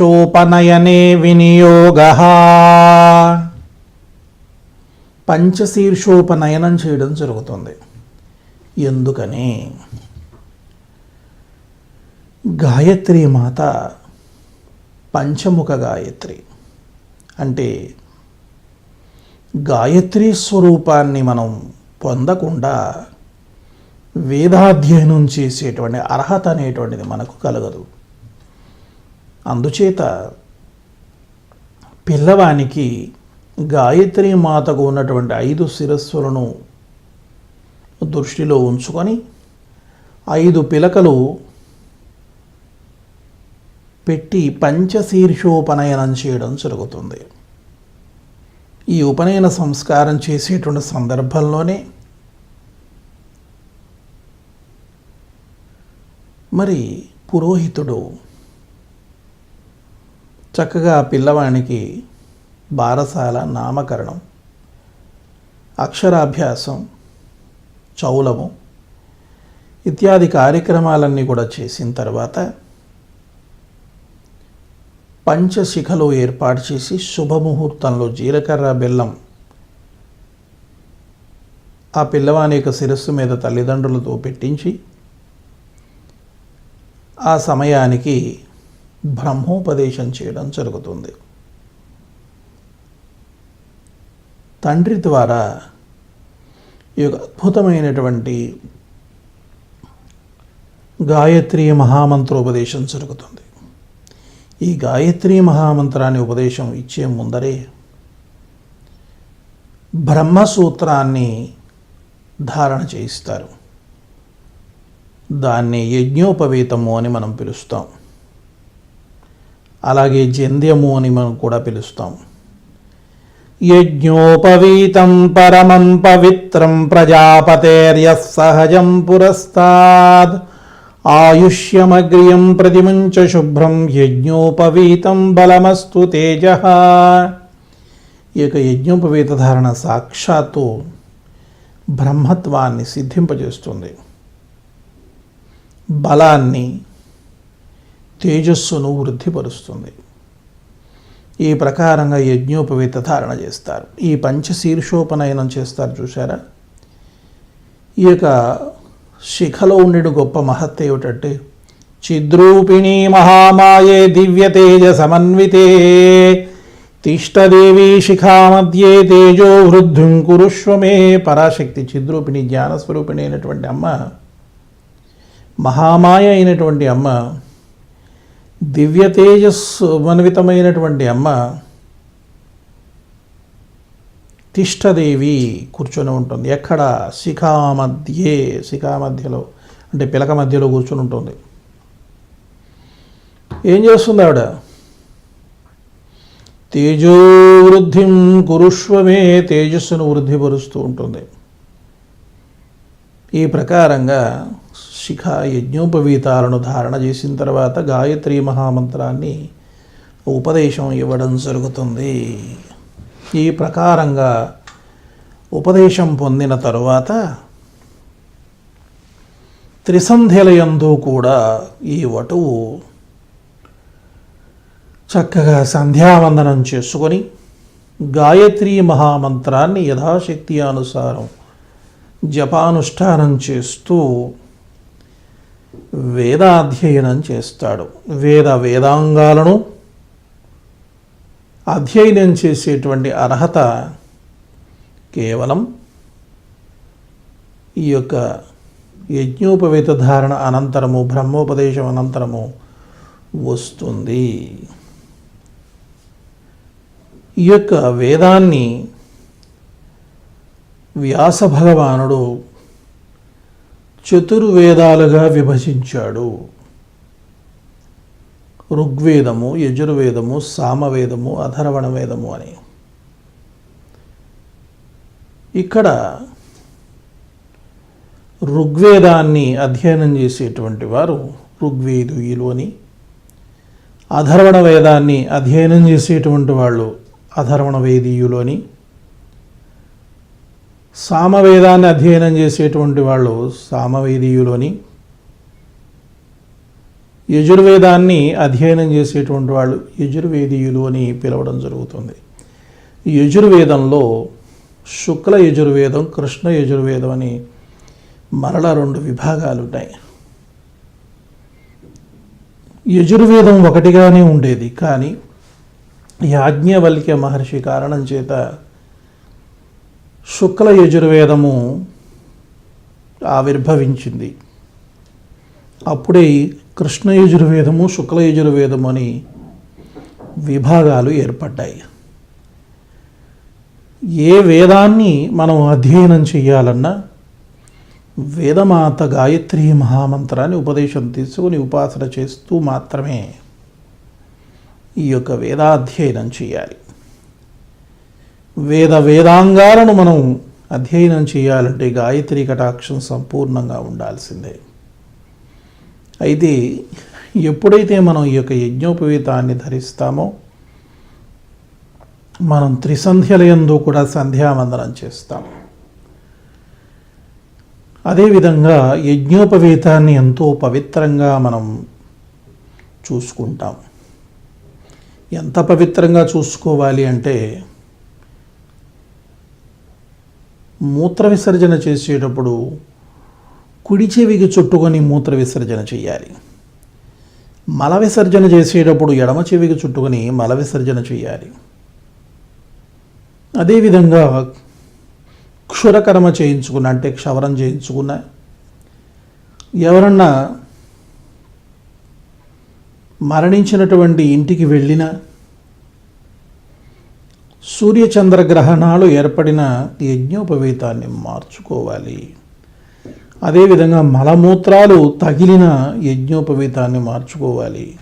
పంచశీర్షోపనయనే వినియోగ. పంచశీర్షోపనయనం చేయడం జరుగుతుంది. ఎందుకని? గాయత్రి మాత పంచముఖ గాయత్రి. అంటే గాయత్రి స్వరూపాన్ని మనం పొందకుండా వేదాధ్యయనం చేసేటువంటి అర్హత అనేటువంటిది మనకు కలగదు. అందుచేత పిల్లవానికి గాయత్రి మాతకు ఉన్నటువంటి ఐదు శిరస్సులను దృష్టిలో ఉంచుకొని ఐదు పిలకలు పెట్టి పంచశీర్షోపనయనం చేయడం జరుగుతుంది. ఈ ఉపనయన సంస్కారం చేసేటువంటి సందర్భంలోనే మరి పురోహితుడు చక్కగా పిల్లవానికి బారసాల నామకరణం అక్షరాభ్యాసం చౌలము ఇత్యాది కార్యక్రమాలన్నీ కూడా చేసిన తర్వాత పంచశిఖలు ఏర్పాటు చేసి శుభముహూర్తంలో జీలకర్ర బెల్లం ఆ పిల్లవాని యొక్క శిరస్సు మీద తల్లిదండ్రులతో పెట్టించి ఆ సమయానికి బ్రహ్మోపదేశం చేయడం జరుగుతుంది. తండ్రి ద్వారా ఈ యొక్క అద్భుతమైనటువంటి గాయత్రి మహామంత్రోపదేశం జరుగుతుంది. ఈ గాయత్రి మహామంత్రాన్ని ఉపదేశం ఇచ్చే ముందరే బ్రహ్మసూత్రాన్ని ధారణ చేయిస్తారు. దాన్ని యజ్ఞోపవీతము అని మనం పిలుస్తాం. అలాగే జంధ్యము అని మనం కూడా పిలుస్తాం. యజ్ఞోపవీతం పరమం పవిత్రం ప్రజాపతేర్య సహజం పురస్తాద్. ఆయుష్యమగ్రియం ప్రతిముంచ శుభ్రం యజ్ఞోపవీతం బలమస్తు తేజ. ఈ యొక్క యజ్ఞోపవీత ధారణ సాక్షాత్తు బ్రహ్మత్వాన్ని సిద్ధింపజేస్తుంది. బలాన్ని తేజస్సును వృద్ధిపరుస్తుంది. ఈ ప్రకారంగా యజ్ఞోపవేత ధారణ చేస్తారు. ఈ పంచశీర్షోపనయనం చేస్తారు చూసారా ఈ యొక్క శిఖలో ఉండే గొప్ప మహత్ ఏమిటంటే చిద్రూపిణి మహామాయే దివ్య తేజ సమన్వితే తిష్టదేవి శిఖామధ్యే తేజో వృద్ధుం కురుష్వమే పరాశక్తి చిద్రూపిణి జ్ఞానస్వరూపిణి అయినటువంటి అమ్మ మహామాయ అయినటువంటి అమ్మ దివ్య తేజస్సు మన్వితమైనటువంటి అమ్మ తిష్టదేవి కూర్చొని ఉంటుంది. ఎక్కడ? శిఖా మధ్యే శిఖా మధ్యలో అంటే పిలక మధ్యలో కూర్చొని ఉంటుంది. ఏం చేస్తుంది ఆవిడ? తేజోవృద్ధిం కురుష్వమే తేజస్సును వృద్ధిపరుస్తూ ఉంటుంది. ఈ ప్రకారంగా శిఖ యజ్ఞోపవీతాలను ధారణ చేసిన తర్వాత గాయత్రి మహామంత్రాన్ని ఉపదేశం ఇవ్వడం జరుగుతుంది. ఈ ప్రకారంగా ఉపదేశం పొందిన తరువాత త్రిసంధ్యలయందు కూడా ఈ వటువు చక్కగా సంధ్యావందనం చేసుకొని గాయత్రి మహామంత్రాన్ని యథాశక్తి అనుసారం జపానుష్ఠానం చేస్తూ వేదాధ్యయనం చేస్తాడు. వేద వేదాంగాలను అధ్యయనం చేసేటువంటి అర్హత కేవలం ఈ యొక్క యజ్ఞోపవేత ధారణ అనంతరము బ్రహ్మోపదేశం అనంతరము వస్తుంది. ఈ యొక్క వేదాన్ని వ్యాస భగవానుడు చతుర్వేదాలుగా విభజించాడు. ఋగ్వేదము యజుర్వేదము సామవేదము అధర్వణ వేదము అని. ఇక్కడ ఋగ్వేదాన్ని అధ్యయనం చేసేటువంటి వారు ఋగ్వేదుయులు అని. అధర్వణ వేదాన్ని అధ్యయనం చేసేటువంటి వాళ్ళు అధర్వణ వేదీయులు అని. సామవేదాన్ని అధ్యయనం చేసేటువంటి వాళ్ళు సామవేదీయులు అని యజుర్వేదాన్ని అధ్యయనం చేసేటువంటి వాళ్ళు యజుర్వేదీయులు అని పిలవడం జరుగుతుంది. యజుర్వేదంలో శుక్ల యజుర్వేదం కృష్ణ యజుర్వేదం అని మరలా రెండు విభాగాలు ఉన్నాయి. యజుర్వేదం ఒకటిగానే ఉండేది కానీ యాజ్ఞవల్క్య మహర్షి కారణం చేత శుక్ల యజుర్వేదము ఆవిర్భవించింది. అప్పుడే కృష్ణ యజుర్వేదము శుక్ల యజుర్వేదము అని విభాగాలు ఏర్పడ్డాయి. ఏ వేదాన్ని మనం అధ్యయనం చేయాలన్నా వేదమాత గాయత్రి మహామంత్రాన్ని ఉపదేశం తీసుకుని ఉపాసన చేస్తూ మాత్రమే ఈ యొక్క వేదాధ్యయనం చేయాలి. వేద వేదాంగాలను మనం అధ్యయనం చేయాలంటే గాయత్రి కటాక్షం సంపూర్ణంగా ఉండాల్సిందే. అయితే ఎప్పుడైతే మనం ఈ యొక్క యజ్ఞోపవీతాన్ని ధరిస్తామో మనం త్రిసంధ్యలయందు కూడా సంధ్యావందనం చేస్తాం. అదేవిధంగా యజ్ఞోపవీతాన్ని ఎంతో పవిత్రంగా మనం చూసుకుంటాం. ఎంత పవిత్రంగా చూసుకోవాలి అంటే మూత్ర విసర్జన చేసేటప్పుడు కుడి చెవికి చుట్టుకొని మూత్ర విసర్జన చేయాలి మల విసర్జన చేసేటప్పుడు ఎడమ చెవికి చుట్టుకొని మల విసర్జన చేయాలి అదేవిధంగా క్షురకర్మ చేయించుకున్న అంటే క్షవరం చేయించుకున్న ఎవరన్నా మరణించినటువంటి ఇంటికి వెళ్ళిన సూర్యచంద్ర గ్రహణాలు ఏర్పడిన యజ్ఞోపవీతాన్ని మార్చుకోవాలి. అదేవిధంగా మలమూత్రాలు తగిలిన యజ్ఞోపవీతాన్ని మార్చుకోవాలి.